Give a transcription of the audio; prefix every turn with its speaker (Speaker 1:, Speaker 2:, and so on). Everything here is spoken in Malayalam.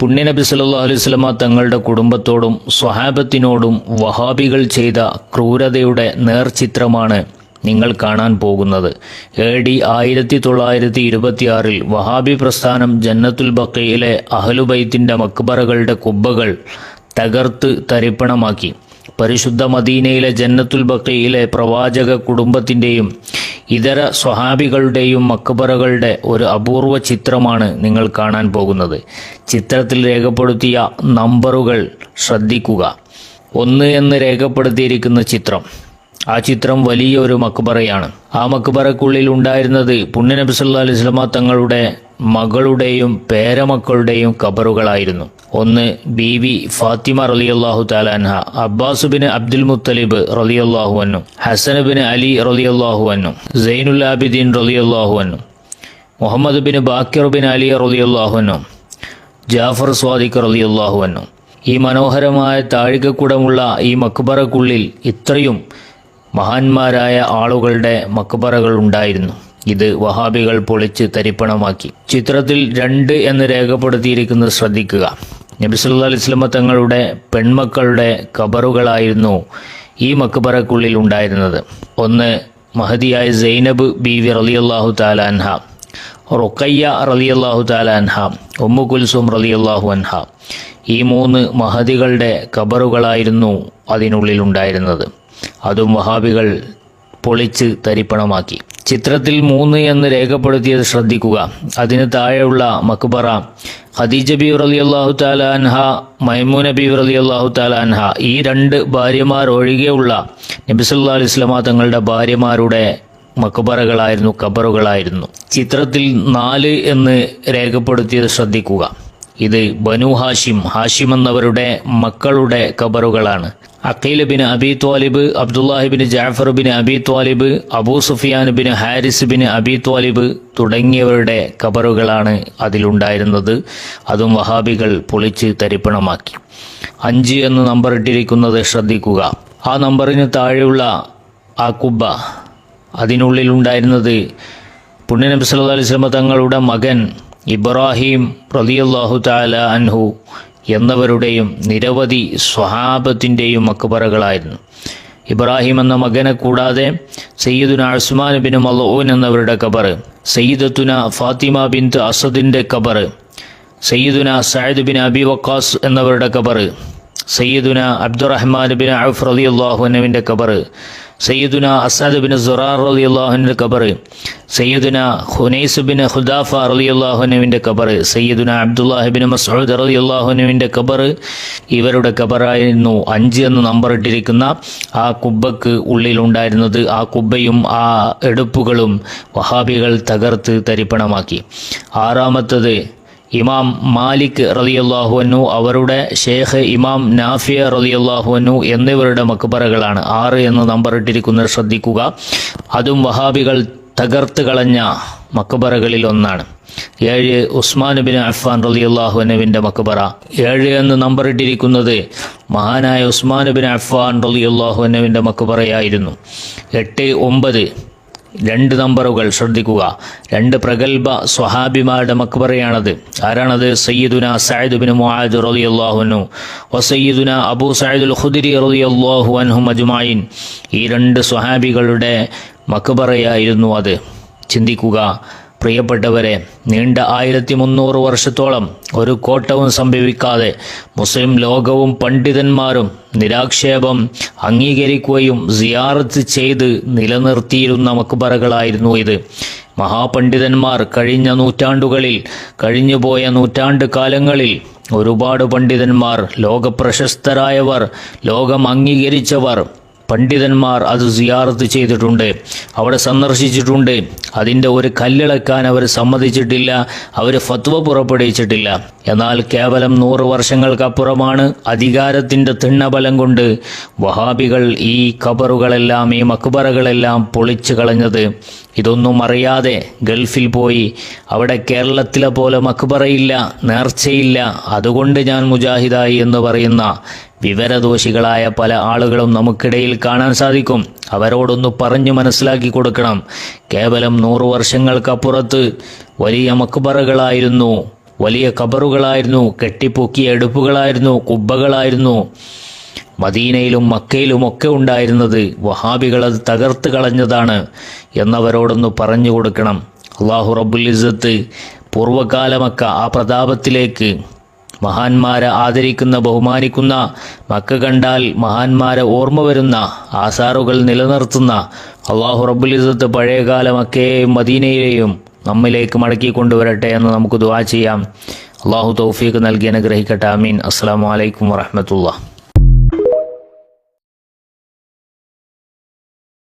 Speaker 1: പുണ്യനബി സല്ലാ അലൈഹി വസല്ലമ തങ്ങളുടെ കുടുംബത്തോടും സ്വഹാബത്തിനോടും വഹാബികൾ ചെയ്ത ക്രൂരതയുടെ നേർചിത്രമാണ് നിങ്ങൾ കാണാൻ പോകുന്നത്. എ ഡി ആയിരത്തി തൊള്ളായിരത്തി ഇരുപത്തിയാറിൽ വഹാബി പ്രസ്ഥാനം ജന്നത്തുൽ ബക്കയിലെ അഹലുബൈത്തിന്റെ മക്ബറകളുടെ കുബ്ബകൾ തകർത്ത് തരിപ്പണമാക്കി. പരിശുദ്ധ മദീനയിലെ ജന്നത്തുൽ ബക്കയിലെ പ്രവാചക കുടുംബത്തിന്റെയും ഇതര സ്വഹാബികളുടെയും മക്ബറകളുടെ ഒരു അപൂർവ ചിത്രമാണ് നിങ്ങൾ കാണാൻ പോകുന്നത്. ചിത്രത്തിൽ രേഖപ്പെടുത്തിയ നമ്പറുകൾ ശ്രദ്ധിക്കുക. ഒന്ന് എന്ന് രേഖപ്പെടുത്തിയിരിക്കുന്ന ചിത്രം. ആ ചിത്രം വലിയ ഒരു മക്ബറയാണ്. ആ മക്ബറക്കുള്ളിൽ ഉണ്ടായിരുന്നത് പുണ്യനബി സല്ലല്ലാഹു അലൈഹി വസല്ലമ തങ്ങളുടെ മകളുടെയും പേരമക്കളുടെയും കബറുകളായിരുന്നു ഒന്ന് ബി വി ഫാത്തിമ റളിയല്ലാഹു താലാൻഹ അബ്ബാസ് ബിൻ അബ്ദുൽ മുത്തലിബ് റളിയല്ലാഹു അന്നു ഹസൻ ബിൻ അലി റളിയല്ലാഹു അന്നു സൈനുൽ ആബിദീൻ റളിയല്ലാഹു അന്നു Muhammad bin Baqir bin Ali റളിയല്ലാഹു അന്നു ജാഫർ സ്വാദിഖ് റളിയല്ലാഹു അന്നു ഈ മനോഹരമായ താഴികക്കുടമുള്ള ഈ മക്ബറക്കുള്ളിൽ ഇത്രയും മഹാന്മാരായ ആളുകളുടെ മക്ബറകൾ ഉണ്ടായിരുന്നു. ഇത് വഹാബികൾ പൊളിച്ച് തരിപ്പണമാക്കി. ചിത്രത്തിൽ രണ്ട് എന്ന് രേഖപ്പെടുത്തിയിരിക്കുന്നത് ശ്രദ്ധിക്കുക. നബി അലിസ്ലമ തങ്ങളുടെ പെൺമക്കളുടെ കബറുകളായിരുന്നു ഈ മക്ബറക്കുള്ളിൽ ഉണ്ടായിരുന്നത്. ഒന്ന് മഹദിയായ സൈനബ് റളിയല്ലാഹു തആല അൻഹ റുക്കയ്യ റളിയല്ലാഹു തആല അൻഹ ഉമ്മു കുൽസും റളിയല്ലാഹു അൻഹ. ഈ മൂന്ന് മഹതികളുടെ കബറുകളായിരുന്നു അതിനുള്ളിൽ ഉണ്ടായിരുന്നത്. അതും വഹാബികൾ പൊളിച്ച് തരിപ്പണമാക്കി. ചിത്രത്തിൽ മൂന്ന് എന്ന് രേഖപ്പെടുത്തിയത് ശ്രദ്ധിക്കുക. അതിന് താഴെയുള്ള മക്ബറ. ഖദീജ ബി റളിയല്ലാഹു തആല അൻഹ മൈമൂന ബി റളിയല്ലാഹു തആല അൻഹ. ഈ രണ്ട് ഭാര്യമാർ ഒഴികെയുള്ള നബിസുല്ലാ അലൈഹി തങ്ങളുടെ ഭാര്യമാരുടെ മക്ബറകളായിരുന്നു ഖബറുകളായിരുന്നു. ചിത്രത്തിൽ നാല് എന്ന് രേഖപ്പെടുത്തിയത് ശ്രദ്ധിക്കുക. ഇത് ബനു ഹാഷിം ഹാഷിം എന്നവരുടെ മക്കളുടെ കബറുകളാണ് Aqeel bin Abi Talib Abdullahi bin Jafar bin Abi Talib Abu Sufyan bin Harith bin Abi Talib തുടങ്ങിയവരുടെ കബറുകളാണ് അതിലുണ്ടായിരുന്നത്. അതും വഹാബികൾ പൊളിച്ച് തരിപ്പണമാക്കി. അഞ്ച് എന്ന് നമ്പർ ഇട്ടിരിക്കുന്നത് ശ്രദ്ധിക്കുക. ആ നമ്പറിന് താഴെയുള്ള ആ കുബ്ബ അതിനുള്ളിലുണ്ടായിരുന്നത് പുണ്യനബി സല്ലല്ലാഹു അലൈഹി തങ്ങളുടെ മകൻ ഇബ്രാഹിം റളിയല്ലാഹു താല അൻഹു എന്നവരുടെയും നിരവധി സ്വഹാബത്തിന്റെയും അക്ബറകളായിരുന്നു. ഇബ്രാഹിം എന്ന മകനെ കൂടാതെ സയ്യിദുന ഉസ്മാൻ ബിൻ മലോൻ എന്നവരുടെ കബർ സയ്യിദത്തുന ഫാത്തിമ ബിന്ത് അസദിന്റെ കബർ സയ്യിദുന സയ്യിദ് ബിൻ അബി വക്കാസ് എന്നവരുടെ കബർ സയ്യിദുന അബ്ദുറഹ്മാൻ ബിൻ ഔഫ് റളിയല്ലാഹു അള്ളാഹുനവിന്റെ കബർ സയ്യിദുന അസാദ് ബിൻ സുറാർ അള്ളാഹുവിന്റെ കബർ സയ്യിദുന ഹുനൈസ് ബിൻ ഖുദാഫ അള്ളാഹുനുവിന്റെ കബർ സയ്യിദുന അബ്ദുല്ലാഹിബിൻ മസൂദ് അലി അള്ളാഹുനുവിന്റെ കബർ ഇവരുടെ കബറായിരുന്നു അഞ്ച് എന്ന് നമ്പർ ഇട്ടിരിക്കുന്ന ആ കുബ്ബക്ക് ഉള്ളിലുണ്ടായിരുന്നത്. ആ കുബ്ബയും ആ എടുപ്പുകളും വഹാബികൾ തകർത്ത് തരിപ്പണമാക്കി. ആറാമത്തത് ഇമാം മാലിക് റളിയല്ലാഹുവന്നു അവരുടെ ഷേഖ് ഇമാം നാഫിയ റളിയല്ലാഹുവന്നു എന്നിവരുടെ മക്ബറകളാണ്. ആറ് എന്ന് നമ്പർ ഇട്ടിരിക്കുന്നത് ശ്രദ്ധിക്കുക. അതും വഹാബികൾ തകർത്ത് കളഞ്ഞ മക്ബറകളിൽ ഒന്നാണ് ഏഴ് ഉസ്മാൻ ബിൻ അഫ്ഫാൻ റളിയല്ലാഹു അൻഹുവിന്റെ മക്ബറ. ഏഴ് എന്ന് നമ്പർ ഇട്ടിരിക്കുന്നത് മഹാനായ ഉസ്മാൻ ബിൻ അഫ്ഫാൻ റളിയല്ലാഹു അൻഹുവിന്റെ മക്ബറയായിരുന്നു. എട്ട് ഒമ്പത് രണ്ട് നമ്പറുകൾ ശ്രദ്ധിക്കുക. രണ്ട് പ്രഗത്ഭ സ്വഹാബിമാരുടെ മക്ബറയാണത്. ആരാണത്? സയ്യിദുന റതി മുആദ് അൻഹു. വസയ്യിദുന അബൂ സയ്യിദുൽ ഖുദരി റളിയല്ലാഹു അൻഹും അജുമായിൻ ഈ രണ്ട് സ്വഹാബികളുടെ മക്ബറയായിരുന്നു അത്. ചിന്തിക്കുക. പ്രിയപ്പെട്ടവരെ നീണ്ട ആയിരത്തി മുന്നൂറ് വർഷത്തോളം ഒരു കോട്ടവും സംഭവിക്കാതെ മുസ്ലിം ലോകവും പണ്ഡിതന്മാരും നിരാക്ഷേപം അംഗീകരിക്കുകയും സിയാറത്ത് ചെയ്ത് നിലനിർത്തിയിരുന്ന മക്ബറകളായിരുന്നു ഇത്. മഹാപണ്ഡിതന്മാർ കഴിഞ്ഞ നൂറ്റാണ്ടുകളിൽ കഴിഞ്ഞുപോയ നൂറ്റാണ്ട് കാലങ്ങളിൽ ഒരുപാട് പണ്ഡിതന്മാർ ലോകപ്രശസ്തരായവർ ലോകം അംഗീകരിച്ചവർ പണ്ഡിതന്മാർ അത് സിയാറത്ത് ചെയ്തിട്ടുണ്ട്. അവിടെ സന്ദർശിച്ചിട്ടുണ്ട്. അതിന്റെ ഒരു കല്ലിളക്കാൻ അവർ സമ്മതിച്ചിട്ടില്ല. അവർ ഫത്വ പുറപ്പെടുവിച്ചിട്ടില്ല. എന്നാൽ കേവലം നൂറ് വർഷങ്ങൾക്കപ്പുറമാണ് അധികാരത്തിന്റെ തിണ്ണബലം കൊണ്ട് വഹാബികൾ ഈ കബറുകളെല്ലാം ഈ മക്ബറകളെല്ലാം പൊളിച്ചു കളഞ്ഞത്. ഇതൊന്നും അറിയാതെ ഗൾഫിൽ പോയി. അവിടെ കേരളത്തിലെ പോലെ മക്ബറയില്ല നേർച്ചയില്ല. അതുകൊണ്ട് ഞാൻ മുജാഹിദായി എന്ന് പറയുന്ന വിവരദോഷികളായ പല ആളുകളും നമുക്കിടയിൽ കാണാൻ സാധിക്കും. അവരോടൊന്ന് പറഞ്ഞു മനസ്സിലാക്കി കൊടുക്കണം. കേവലം നൂറു വർഷങ്ങൾക്കപ്പുറത്ത് വലിയ മക്ബറകളായിരുന്നു. വലിയ കബറുകളായിരുന്നു കെട്ടിപ്പൊക്കിയ എടുപ്പുകളായിരുന്നു കുബ്ബകളായിരുന്നു. മദീനയിലും മക്കയിലും ഒക്കെ ഉണ്ടായിരുന്നത്. വഹാബികൾ അത് തകർത്ത് കളഞ്ഞതാണ് എന്നവരോടൊന്ന് പറഞ്ഞു കൊടുക്കണം. അള്ളാഹു റബ്ബുൽ ഇസത്ത് പൂർവകാല മക്ക ആ പ്രതാപത്തിലേക്ക് മഹാന്മാരെ ആദരിക്കുന്ന ബഹുമാനിക്കുന്ന മക്ക കണ്ടാൽ മഹാന്മാരെ ഓർമ്മ വരുന്ന ആസാറുകൾ നിലനിർത്തുന്ന അള്ളാഹു റബുലിസത്ത് പഴയകാല മക്കയെയും മദീനയിലെയും നമ്മിലേക്ക് മടക്കി കൊണ്ടുവരട്ടെ എന്ന് നമുക്ക് ദുവാ ചെയ്യാം. അള്ളാഹു തൗഫീഖ് നൽകി അനുഗ്രഹിക്കട്ടെ. അമീൻ അസ്സാം വലൈക്കും വറഹമത്തുള്ള